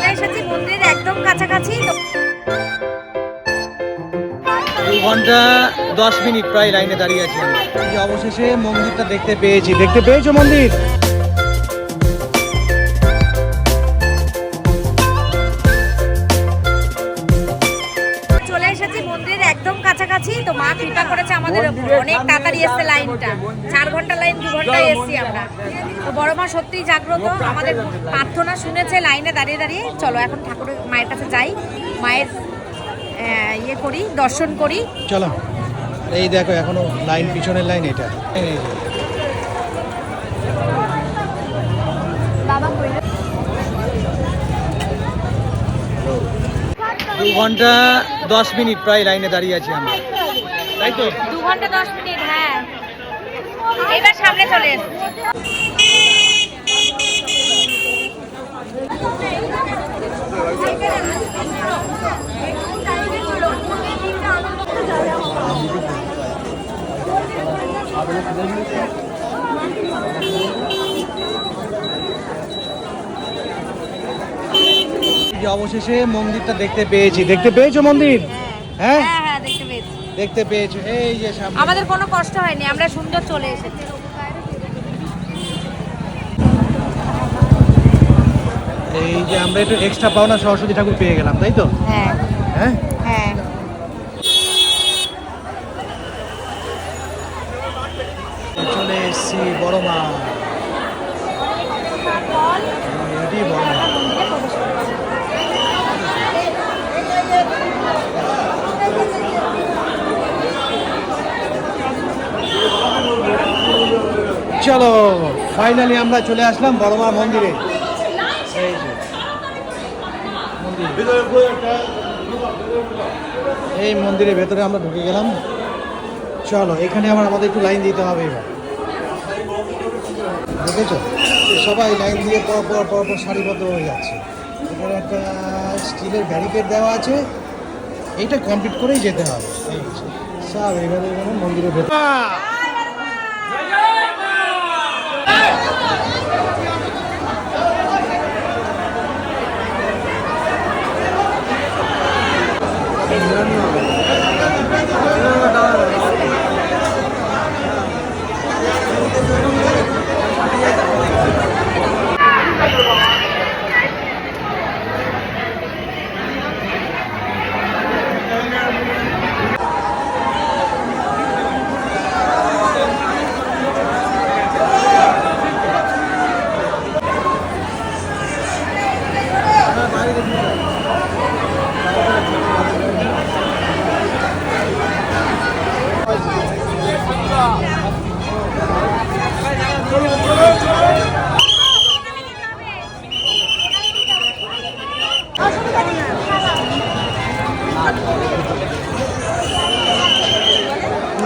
চলে এসেছি মন্দিরের একদম কাছাকাছি। দু ঘণ্টা দশ মিনিট প্রায় লাইনে দাঁড়িয়ে আছি আমি অবশেষে মন্দিরটা দেখতে পেয়েছি। দেখতে পেয়েছ মন্দির? কাছাকাছি তো মা কৃপা করেছে আমাদের ওপর অনেক তাড়াতাড়ি এসছে লাইনটা। চার ঘণ্টা লাইন দু ঘন্টায় এসছি আমরা। তো বড় মা সত্যিই জাগ্রত আমাদের প্রার্থনা শুনেছে লাইনে দাঁড়িয়ে দাঁড়িয়ে। চলো এখন ঠাকুরের মায়ের কাছে যাই। মায়ের ইয়ে করি দর্শন করি। চলো। এই দেখো এখনও লাইন পিছনের লাইন এটা। দু ঘণ্টা দশ মিনিট প্রায় লাইনে দাঁড়িয়ে আছি আমরা। তাই তো? দু ঘণ্টা দশ মিনিট হ্যাঁ। এবার সামনে চলে অবশেষে মন্দিরটা দেখতে পেয়েছি। দেখতে পেয়েছ মন্দির? হ্যাঁ? হ্যাঁ হ্যাঁ দেখতে পেয়েছি। দেখতে পেয়েছ। এই যে সামনে। আমাদের কোনো কষ্ট হয়নি আমরা সুন্দর চলে এসেছি। এই যে আমরা একটু এক্সট্রা পাওনা সরস্বতী ঠাকুর পেয়ে গেলাম তাই তো? হ্যাঁ। হ্যাঁ? হ্যাঁ। চলে এসছি বড় মা এটি বড় মা চলো ফাইনালি আমরা চলে আসলাম বড়মা মন্দিরে। এই মন্দিরের ভেতরে আমরা ঢুকে গেলাম। চলো, এখানে আবার আমাদের একটু লাইন দিতে হবে এবার। দেখেছ? সবাই লাইন দিয়ে পর পর পর পর সারিবদ্ধ হয়ে যাচ্ছে। এখানে একটা স্টিলের ব্যারিকেড দেওয়া আছে। এইটা কমপ্লিট করেই যেতে হবে। সব এবারে এখানে মন্দিরের ভেতর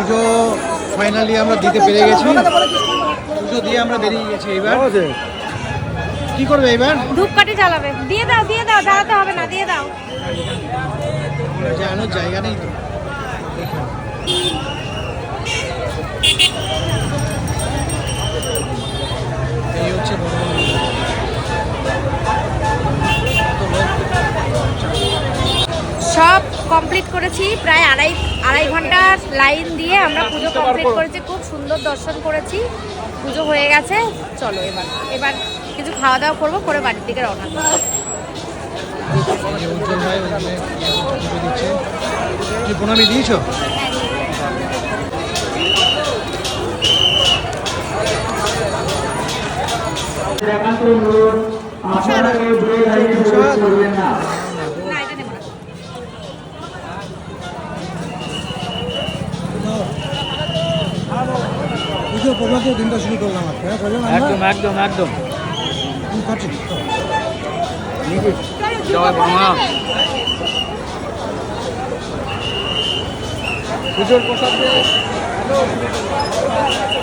পুজো ফাইনালি আমরা দিতে পেরে গেছি। পুজো দিয়ে আমরা বেরিয়ে গেছি এবার কি করবে এবার ধূপকাঠি জ্বালাবে। দিয়ে দাও দিয়ে দাও জ্বালাতে হবে না দিয়ে দাও। জানো জায়গা নেই তো। কমপ্লিট করেছি। প্রায় আড়াই আড়াই ঘণ্টা লাইন দিয়ে আমরা পুজো কমপ্লিট করেছি। খুব সুন্দর দর্শন করেছি। পুজো হয়ে গেছে। চলো এবার এবার কিছু খাওয়া দাওয়া করব করে বাড়ির দিকে রওনা করব। পুজো দিচ্ছে তুমি প্রণামী না এটা নেব না প্রভাতে দিনটা শুরু করলাম হ্যাঁ একদম একদম একদম। পুজোর প্রসাদ